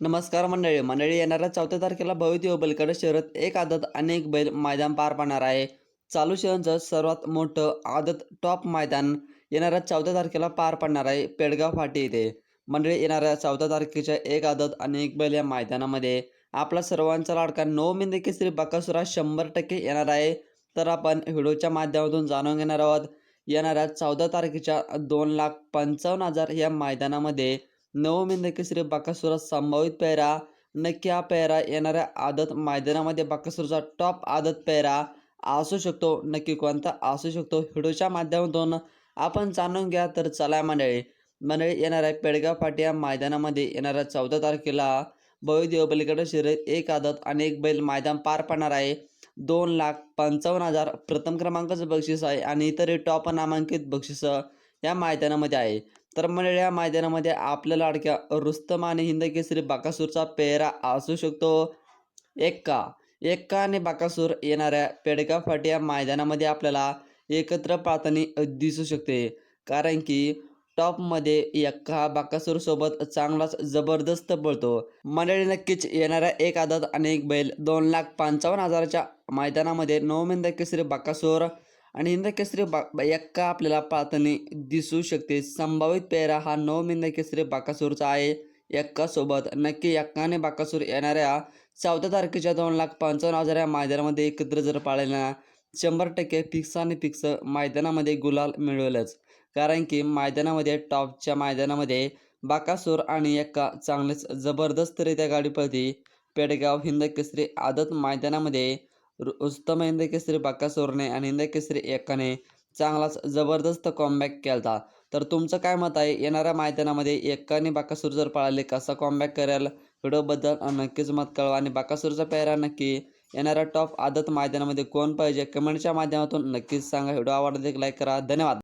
नमस्कार मंडळी मंडळी येणाऱ्या चौथ्या तारखेला भविष्य बलकड शहरात एक आदत अनेक बैल मैदान पार पाडणार आहे. चालू शहरांचं सर्वात मोठं आदत टॉप मैदान येणाऱ्या चौथ्या तारखेला पार पडणार आहे पेडगाव फाटी येथे मंडळी येणाऱ्या चौथ्या तारखेच्या एक आदत अनेक बैल या मैदानामध्ये आपला सर्वांचा लाडका नऊ मिंद केसरी बकासुरा शंभर टक्के येणार आहे. तर आपण व्हिडिओच्या माध्यमातून जाणून घेणार आहोत येणाऱ्या चौदा तारखेच्या दोन लाख पंचावन्न हजार या मैदानामध्ये नवमिंद केसरी बाकासुरा संभावित पेहरा नक्की हा पेहरा येणाऱ्या आदत मैदानामध्ये बाकासुरचा टॉप आदत पेहरा असू शकतो नक्की कोणता असू शकतो व्हिडिओच्या माध्यमातून आपण जाणून घ्या. तर चला मंडळी मंडळी येणाऱ्या पेडगाव फाटी या मैदानामध्ये येणाऱ्या चौदा तारखेला भव्य बलीकडे शर्यत एक आदत आणि एक बैल मैदान पार पडणार आहे. दोन लाख पंचावन्न हजार प्रथम क्रमांकाचं बक्षीस आहे आणि इतरही टॉप नामांकित बक्षिसं या मैदानामध्ये आहे. तर मंडळी या मैदानामध्ये आपल्या लाडक्या रुस्तम आणि हिंद केसरी बाकासूरचा पेहरा असू शकतो. एक्का एक्का आणि बाकासूर येणाऱ्या पेडका फाटी या मैदानामध्ये आपल्याला एकत्र पाहताना दिसू शकते. कारण की टॉपमध्ये एक्का हा बाकासूरसोबत चांगलाच जबरदस्त पळतो. मंडळी नक्कीच येणाऱ्या एक आदत आणि एक बैल दोन लाख पंचावन्न हजाराच्या मैदानामध्ये नवमिंद केसरी बाकासूर आणि हिंदकेसरी बा एक्का आपल्याला पाळताना दिसू शकते. संभावित पेहरा हा नवमिंद हिंदकेसरी बाकासूरचा आहे. एक्कासोबत नक्की एक्का आणि बाकासूर येणाऱ्या चौथ्या तारखेच्या दोन लाख पंचावन्न हजार या मैदानामध्ये एकत्र जर पाळले शंभर टक्के फिक्स आणि फिक्स मैदानामध्ये गुलाल मिळवेलच कारण की मैदानामध्ये टॉपच्या मैदानामध्ये बाकासूर आणि एक्का चांगलेच जबरदस्तरित्या गाडी पळती. पेडगाव हिंद केसरी आदत मैदानामध्ये रुस्तम हिंद केसरी सोरणे आणि हिंद केसरी एकाने चांगलाच जबरदस्त कॉमबॅक केला तर तुमचं काय मत आहे? येणाऱ्या मैदानामध्ये एकाने बाकासूर जर पळाले कसा कॉमबॅक करेल? व्हिडिओबद्दल नक्कीच मत कळवा आणि बाकासूरचा पेहरा नक्की येणाऱ्या टॉप आदत मैदानामध्ये कोण पाहिजे? कमेंटच्या माध्यमातून नक्कीच सांगा. व्हिडिओ आवडला एक लाईक करा. धन्यवाद.